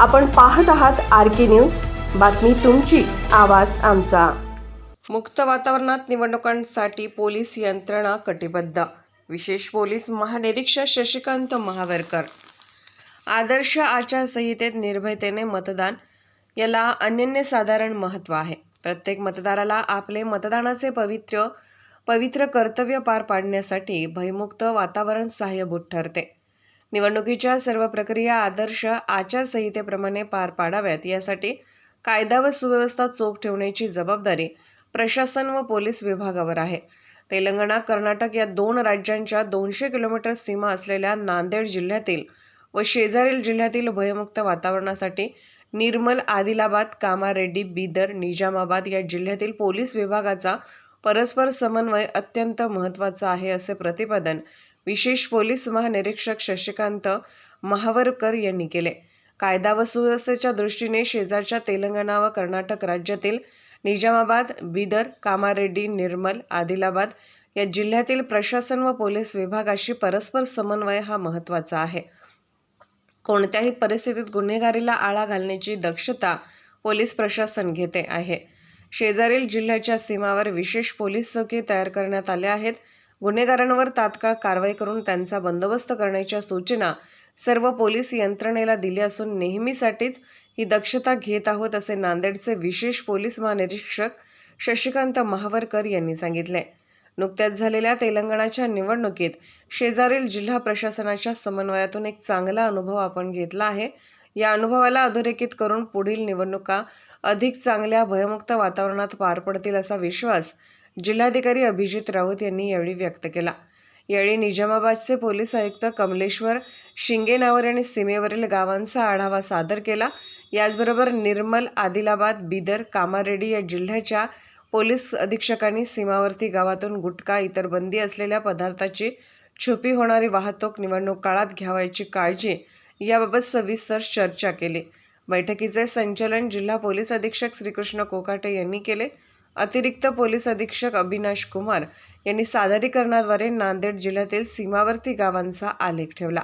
आपण पाहत आहात आर के न्यूज. बातमी तुमची आवाज आमचा. मुक्त वातावरणात निवडणुकांसाठी पोलीस यंत्रणा कटिबद्ध. विशेष पोलीस महानिरीक्षक शशिकांत महावरकर. आदर्श आचारसंहितेत निर्भयतेने मतदान याला अनन्यसाधारण महत्त्व आहे. प्रत्येक मतदाराला आपले मतदानाचे पवित्र पवित्र कर्तव्य पार पाडण्यासाठी भयमुक्त वातावरण सहाय्यभूत ठरते. निवडणुकीच्या सर्व प्रक्रिया आदर्श आचारसंहितेप्रमाणे पार पाडाव्यात. यासाठी कायदा व सुव्यवस्था चोख ठेवण्याची जबाबदारी प्रशासन व पोलीस विभागावर आहे. तेलंगणा कर्नाटक या दोन राज्यांच्या दोनशे किलोमीटर सीमा असलेल्या नांदेड जिल्ह्यातील व शेजारील जिल्ह्यातील भयमुक्त वातावरणासाठी निर्मल आदिलाबाद कामारेड्डी बिदर निजामाबाद या जिल्ह्यातील पोलीस विभागाचा परस्पर समन्वय अत्यंत महत्त्वाचा आहे असे प्रतिपादन विशेष पोलीस महानिरीक्षक शशिकांत महावरकर यांनी केले. कायदा व सुव्यवस्थेच्या दृष्टीने शेजारच्या तेलंगणा व कर्नाटक राज्यातील निजामाबाद बिदर कामारेड्डी निर्मल आदिलाबाद या जिल्ह्यातील प्रशासन व पोलीस विभागाशी परस्पर समन्वय हा महत्त्वाचा आहे. कोणत्याही परिस्थितीत गुन्हेगारीला आळा घालण्याची दक्षता पोलीस प्रशासन घेते आहे. शेजारील जिल्ह्याच्या सीमावर विशेष पोलीस चौकी तयार करण्यात आल्या आहेत. गुन्हेगारांवर तात्काळ कारवाई करून त्यांचा बंदोबस्त करण्याच्या सूचना सर्व पोलीस यंत्रणेला दिल्या असून नेहमीसाठीच ही दक्षता घेत आहोत असे नांदेडचे विशेष पोलीस महानिरीक्षक शशिकांत महावरकर यांनी सांगितले. नुकत्याच झालेल्या तेलंगणाच्या निवडणुकीत शेजारील जिल्हा प्रशासनाच्या समन्वयातून एक चांगला अनुभव आपण घेतला आहे. या अनुभवाला अधोरेखित करून पुढील निवडणुका अधिक चांगल्या भयमुक्त वातावरणात पार पडतील असा विश्वास जिल्हाधिकारी अभिजित राऊत यांनी यावेळी व्यक्त केला. यावेळी निजामाबादचे पोलीस आयुक्त कमलेश्वर शिंगेनावर यांनी सीमेवरील गावांचा आढावा सादर केला. याचबरोबर निर्मल आदिलाबाद बिदर कामारेड्डी या जिल्ह्याच्या पोलीस अधीक्षकांनी सीमावर्ती गावातून गुटखा इतर बंदी असलेल्या पदार्थाची छुपी होणारी वाहतूक निवडणूक काळात घ्यावयाची काळजी याबाबत सविस्तर चर्चा केली. बैठकीचे संचलन जिल्हा पोलीस अधीक्षक श्रीकृष्ण कोकाटे यांनी केले. अतिरिक्त पोलीस अधीक्षक अविनाश कुमार यांनी सादरीकरणाद्वारे नांदेड जिल्ह्यातील सीमावर्ती गावांचा आलेख ठेवला.